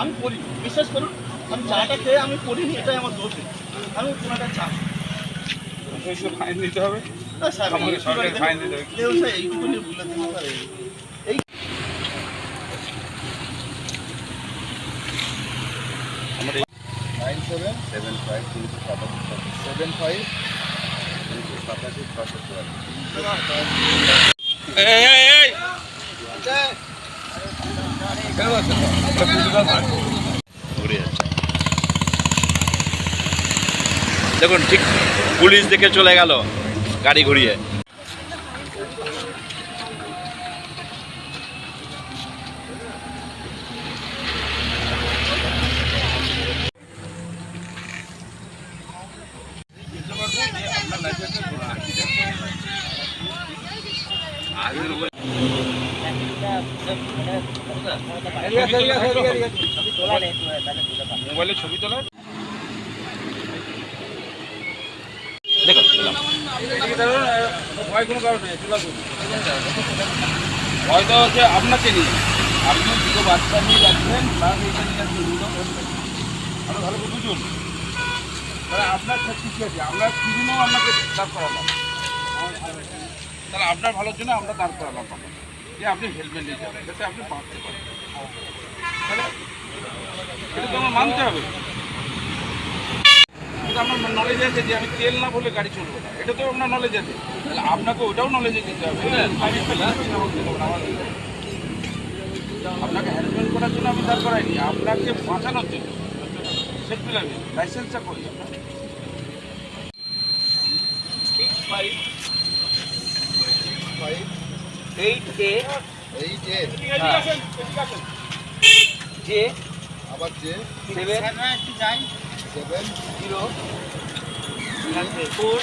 আমি করি বিশ্বাস করুন আমি চাটা খেয়ে আমি করিনি এটাই আমার দোষ। আমি পুরোটা চা ফাইন দিতে হবে। না স্যার ফাইন দিতে হবে। এইটুকুনি বলে দিতে পারে নাইন সেভেন সেভেন ফাইভ তিনশো সাতাশি সেভেন ফাইভ তিনশো সাতাশি ছশো দেখুন, ঠিক পুলিশ দেখে চলে গেল, গাড়ি ঘুরিয়ে। মোবাইলে ছবি তোলা? ভয় কোনো কারণ আসুন হচ্ছে আপনাকে নিয়ে। আপনি দুটো বাচ্চা নিয়ে যাচ্ছেন আরও ভালো করে বুঝুন আপনার ক্ষেত্রে কী আছে? আমরা কিছুদিনও আপনাকে করালাম। তাহলে আপনার ভালোর জন্য আমরা দাঁড় করালাম। যে আপনি হেলমেট নিয়ে যাবেন যাতে আপনি বাঁচতে পারেন। তাহলে এটা তো আমার মানতে হবে। কিন্তু আমার নলেজ আছে যে আমি তেল না বলে গাড়ি চলবো না। এটা তো আপনার নলেজ আছে। তাহলে আপনাকে ওটাও নলেজে দিতে হবে। আপনাকে হেলমেট করার জন্য আমি দাঁড় করাইনি। আপনাকে বাঁচানোর জন্য। সেফটি লাগবে লাইসেন্সটা করি। আপনার এইট এ এই যে জে। আবার যে সেভেন। সেভেন। জিরো। ফোর।